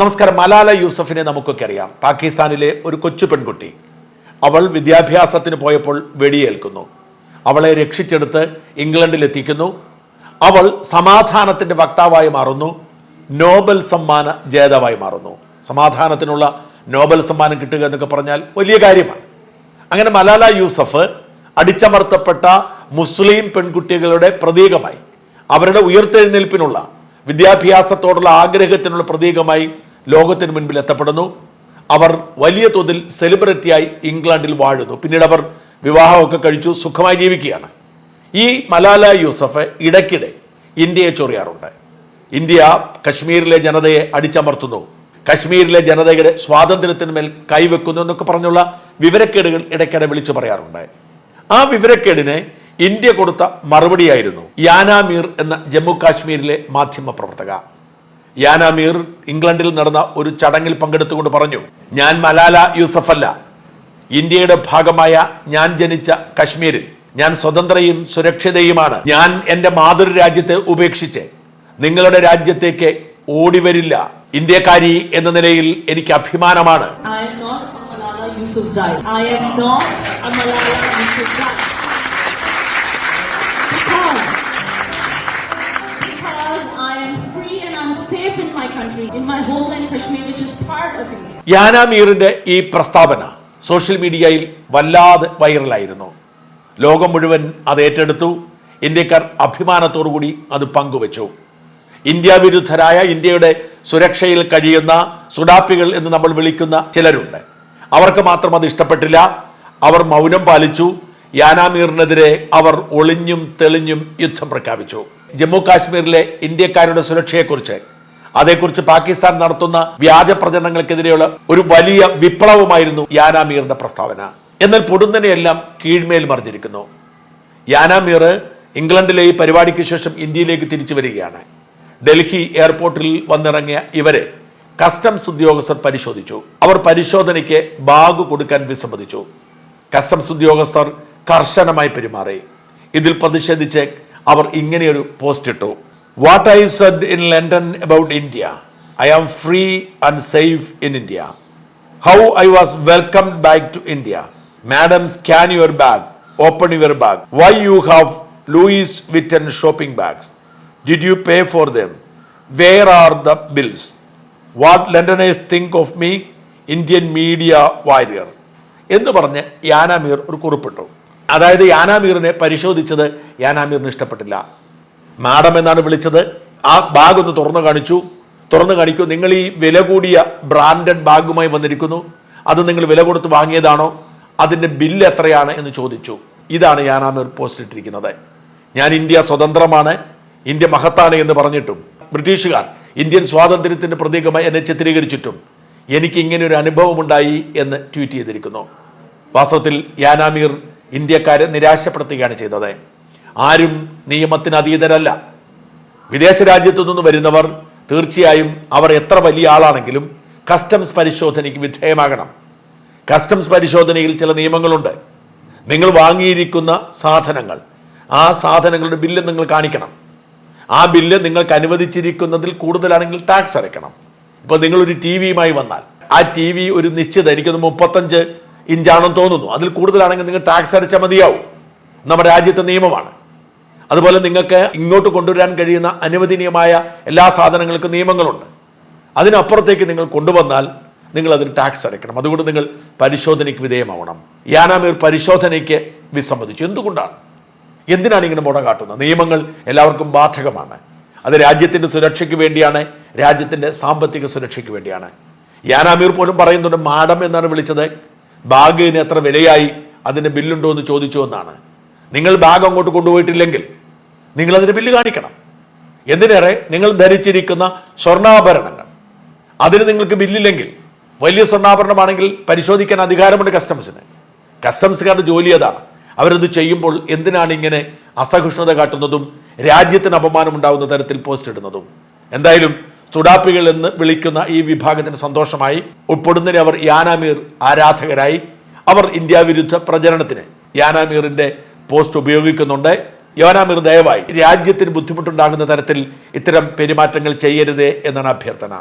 നമസ്കാരം. മലാല യൂസഫിനെ നമുക്കൊക്കെ അറിയാം. പാകിസ്ഥാനിലെ ഒരു കൊച്ചു പെൺകുട്ടി. അവൾ വിദ്യാഭ്യാസത്തിന് പോയപ്പോൾ വെടിയേൽക്കുന്നു. അവളെ രക്ഷിച്ചെടുത്ത് ഇംഗ്ലണ്ടിൽ എത്തിക്കുന്നു അവൾ സമാധാനത്തിന്റെ വക്താവായി മാറുന്നു. നോബൽ സമ്മാന ജേതാവായി മാറുന്നു. സമാധാനത്തിനുള്ള നോബൽ സമ്മാനം കിട്ടുക എന്നൊക്കെ പറഞ്ഞാൽ വലിയ കാര്യമാണ്. അങ്ങനെ മലാല യൂസഫ് അടിച്ചമർത്തപ്പെട്ട മുസ്ലിം പെൺകുട്ടികളുടെ പ്രതീകമായി അവരുടെ ഉയർത്തെഴുന്നേൽപ്പിനുള്ള വിദ്യാഭ്യാസത്തോടുള്ള ആഗ്രഹത്തിനുള്ള പ്രതീകമായി ലോകത്തിന് മുൻപിൽ എത്തപ്പെടുന്നു. അവർ വലിയ തോതിൽ സെലിബ്രിറ്റിയായി ഇംഗ്ലണ്ടിൽ വാഴുന്നു. പിന്നീട് അവർ വിവാഹമൊക്കെ കഴിച്ചു സുഖമായി ജീവിക്കുകയാണ്. ഈ മലാല യൂസഫ് ഇടയ്ക്കിടെ ഇന്ത്യയെ ചൊറിയാറുണ്ട്. ഇന്ത്യ കശ്മീരിലെ ജനതയെ അടിച്ചമർത്തുന്നു. കശ്മീരിലെ ജനതയുടെ സ്വാതന്ത്ര്യത്തിന്മേൽ കൈവെക്കുന്നു എന്നൊക്കെ പറഞ്ഞുള്ള വിവരക്കേടുകൾ ഇടയ്ക്കിടെ വിളിച്ചു പറയാറുണ്ട്. ആ വിവരക്കേടിന് ഇന്ത്യ കൊടുത്ത മറുപടിയായിരുന്നു യാനാമീർ എന്ന ജമ്മു കാശ്മീരിലെ മാധ്യമ പ്രവർത്തക യാനാമീർ ഇംഗ്ലണ്ടിൽ നടന്ന ഒരു ചടങ്ങിൽ പങ്കെടുത്തുകൊണ്ട് പറഞ്ഞു ഞാൻ മലാല യൂസഫ് അല്ല ഇന്ത്യയുടെ ഭാഗമായ ഞാൻ ജനിച്ച കശ്മീരിൽ. ഞാൻ സ്വതന്ത്രയും സുരക്ഷിതയുമാണ്. ഞാൻ എന്റെ മാതൃരാജ്യത്തെ ഉപേക്ഷിച്ച് നിങ്ങളുടെ രാജ്യത്തേക്ക് ഓടിവരില്ല ഇന്ത്യക്കാരി എന്ന നിലയിൽ എനിക്ക് അഭിമാനമാണ്. I യാനാമീറിന്റെ ഈ പ്രസ്താവന സോഷ്യൽ മീഡിയയിൽ വല്ലാതെ വൈറലായിരുന്നു. ലോകം മുഴുവൻ അത് ഏറ്റെടുത്തു. ഇന്ത്യക്കാർ അഭിമാനത്തോടുകൂടി അത് പങ്കുവച്ചു. ഇന്ത്യ വിരുദ്ധരായ ഇന്ത്യയുടെ സുരക്ഷയിൽ കഴിയുന്ന സുഡാപ്പികൾ എന്ന് നമ്മൾ വിളിക്കുന്ന ചിലരുണ്ട്. അവർക്ക് മാത്രം അത് ഇഷ്ടപ്പെട്ടില്ല. അവർ മൗനം പാലിച്ചു. യാനാമീറിനെതിരെ അവർ ഒളിഞ്ഞും തെളിഞ്ഞും യുദ്ധം പ്രഖ്യാപിച്ചു. ജമ്മു കാശ്മീരിലെ ഇന്ത്യക്കാരുടെ സുരക്ഷയെക്കുറിച്ച് അതേക്കുറിച്ച് പാകിസ്ഥാൻ നടത്തുന്ന വ്യാജ പ്രചരണങ്ങൾക്കെതിരെയുള്ള ഒരു വലിയ വിപ്ലവമായിരുന്നു യാനാമീറിന്റെ പ്രസ്താവന. എന്നാൽ പൊടുന്നനെയെല്ലാം കീഴ്മേൽ മറിഞ്ഞിരിക്കുന്നു. യാനാമീർ ഇംഗ്ലണ്ടിലെ ഈ പരിപാടിക്ക് ശേഷം ഇന്ത്യയിലേക്ക് തിരിച്ചു വരികയാണ്. ഡൽഹി എയർപോർട്ടിൽ വന്നിറങ്ങിയ ഇവരെ കസ്റ്റംസ് ഉദ്യോഗസ്ഥർ പരിശോധിച്ചു. അവർ പരിശോധനയ്ക്ക് ബാഗ് കൊടുക്കാൻ വിസമ്മതിച്ചു. കസ്റ്റംസ് ഉദ്യോഗസ്ഥർ കർശനമായി പെരുമാറി. ഇതിൽ പ്രതിഷേധിച്ച് അവർ ഇങ്ങനെയൊരു പോസ്റ്റ് ഇട്ടു what I said in London about India I am free and safe in India how I was welcome back to India madam scan your bag open your bag why you have Louis Vuitton shopping bags did you pay for them where are the bills what Londoners think of me Indian media warrior എന്ന് പറഞ്ഞ് യാനാമീർ ഒരു കുറിപ്പിട്ടു. അതായത് യാനാമീറിനെ പരിശോധിച്ചത് യാനാമീറിന് ഇഷ്ടപ്പെട്ടില്ല. Madam എന്നാണ് വിളിച്ചത്. ആ bag ഒന്ന് തുറന്നു കാണിച്ചു. തുറന്നു കാണിക്കൂ നിങ്ങൾ ഈ വില കൂടിയ ബ്രാൻഡഡ് ബാഗുമായി വന്നിരിക്കുന്നു. അത് നിങ്ങൾ വില കൊടുത്ത് വാങ്ങിയതാണോ? അതിന്റെ ബില്ല് എത്രയാണ് എന്ന് ചോദിച്ചു. ഇതാണ് ഞാൻ ആ പോസ്റ്റ് ഇട്ടിരിക്കുന്നത്. ഞാൻ ഇന്ത്യ സ്വതന്ത്രമാണ് ഇന്ത്യ മഹത്താണ് എന്ന് പറഞ്ഞിട്ടും ബ്രിട്ടീഷുകാർ ഇന്ത്യൻ സ്വാതന്ത്ര്യത്തിന്റെ പ്രതീകമായി എന്നെ ചിത്രീകരിച്ചിട്ടും എനിക്ക് ഇങ്ങനെ ഒരു അനുഭവമുണ്ടായി എന്ന് ട്വീറ്റ് ചെയ്തിരിക്കുന്നു. വാസ്തവത്തിൽ യാനാമീർ ഇന്ത്യക്കാരെ നിരാശപ്പെടുത്തുകയാണ് ചെയ്തത്. ആരും നിയമത്തിന് അതീതരല്ല. വിദേശ രാജ്യത്തു നിന്ന് വരുന്നവർ തീർച്ചയായും അവർ എത്ര വലിയ ആളാണെങ്കിലും കസ്റ്റംസ് പരിശോധനയ്ക്ക് വിധേയമാകണം. കസ്റ്റംസ് പരിശോധനയിൽ ചില നിയമങ്ങളുണ്ട്. നിങ്ങൾ വാങ്ങിയിരിക്കുന്ന സാധനങ്ങൾ ആ സാധനങ്ങളുടെ ബില്ല് നിങ്ങൾ കാണിക്കണം. ആ ബില്ല് നിങ്ങൾക്ക് അനുവദിച്ചിരിക്കുന്നതിൽ കൂടുതലാണെങ്കിൽ ടാക്സ് അടയ്ക്കണം. ഇപ്പോൾ നിങ്ങളൊരു ടി വിയുമായി വന്നാൽ ആ ടി വി ഒരു നിശ്ചിത എനിക്കൊന്ന് മുപ്പത്തഞ്ച് ഇഞ്ചാണെന്ന് തോന്നുന്നു. അതിൽ കൂടുതലാണെങ്കിൽ നിങ്ങൾ ടാക്സ് അടച്ചാൽ മതിയാവും. നമ്മുടെ രാജ്യത്തെ നിയമമാണ്. അതുപോലെ നിങ്ങൾക്ക് ഇങ്ങോട്ട് കൊണ്ടുവരാൻ കഴിയുന്ന അനുവദനീയമായ എല്ലാ സാധനങ്ങൾക്കും നിയമങ്ങളുണ്ട്. അതിനപ്പുറത്തേക്ക് നിങ്ങൾ കൊണ്ടുവന്നാൽ നിങ്ങൾ അതിന് ടാക്സ് അടയ്ക്കണം. അതുകൊണ്ട് നിങ്ങൾ പരിശോധനയ്ക്ക് വിധേയമാവണം. യാനാമീർ പരിശോധനയ്ക്ക് വിസമ്മതിച്ചു. എന്തുകൊണ്ടാണ്? എന്തിനാണ് ഇങ്ങനെ മുട കാട്ടുന്നത്? നിയമങ്ങൾ എല്ലാവർക്കും ബാധകമാണ്. അത് രാജ്യത്തിന്റെ സുരക്ഷയ്ക്ക് വേണ്ടിയാണ് രാജ്യത്തിന്റെ സാമ്പത്തിക സുരക്ഷയ്ക്ക് വേണ്ടിയാണ്. യാനാമീർ പോലും പറയുന്നുണ്ട് മാഡം എന്നാണ് വിളിച്ചത്. ബാഗിന് എത്ര വിലയായി അതിന് ബില്ലുണ്ടോ എന്ന് ചോദിച്ചു എന്നാണ്. നിങ്ങൾ ബാഗ് അങ്ങോട്ട് കൊണ്ടുപോയിട്ടില്ലെങ്കിൽ നിങ്ങൾ അതിന് ബില്ല് കാണിക്കണം. എന്തിനേറെ? നിങ്ങൾ ധരിച്ചിരിക്കുന്ന സ്വർണാഭരണങ്ങൾ. അതിന് നിങ്ങൾക്ക് ബില്ലില്ലെങ്കിൽ വലിയ സ്വർണാഭരണമാണെങ്കിൽ പരിശോധിക്കാൻ അധികാരമുണ്ട് കസ്റ്റംസിന്. കസ്റ്റംസുകാരുടെ ജോലി അതാണ്. അവരത് ചെയ്യുമ്പോൾ എന്തിനാണ് ഇങ്ങനെ അസഹിഷ്ണുത കാട്ടുന്നതും രാജ്യത്തിന് അപമാനമുണ്ടാവുന്ന തരത്തിൽ പോസ്റ്റ് ഇടുന്നതും? എന്തായാലും സുഡാപ്പികൾ എന്ന് വിളിക്കുന്ന ഈ വിഭാഗത്തിന് സന്തോഷമായി ഉൾപ്പെടുന്നതിന് അവർ യാനാമീർ ആരാധകരായി. അവർ ഇന്ത്യ വിരുദ്ധ പ്രചരണത്തിന് യാനാമീറിന്റെ പോസ്റ്റ് ഉപയോഗിക്കുന്നുണ്ട്. യോനാമീർ ദയവായി രാജ്യത്തിന് ബുദ്ധിമുട്ടുണ്ടാകുന്ന തരത്തിൽ ഇത്തരം പെരുമാറ്റങ്ങൾ ചെയ്യരുത് എന്നാണ് അഭ്യർത്ഥന.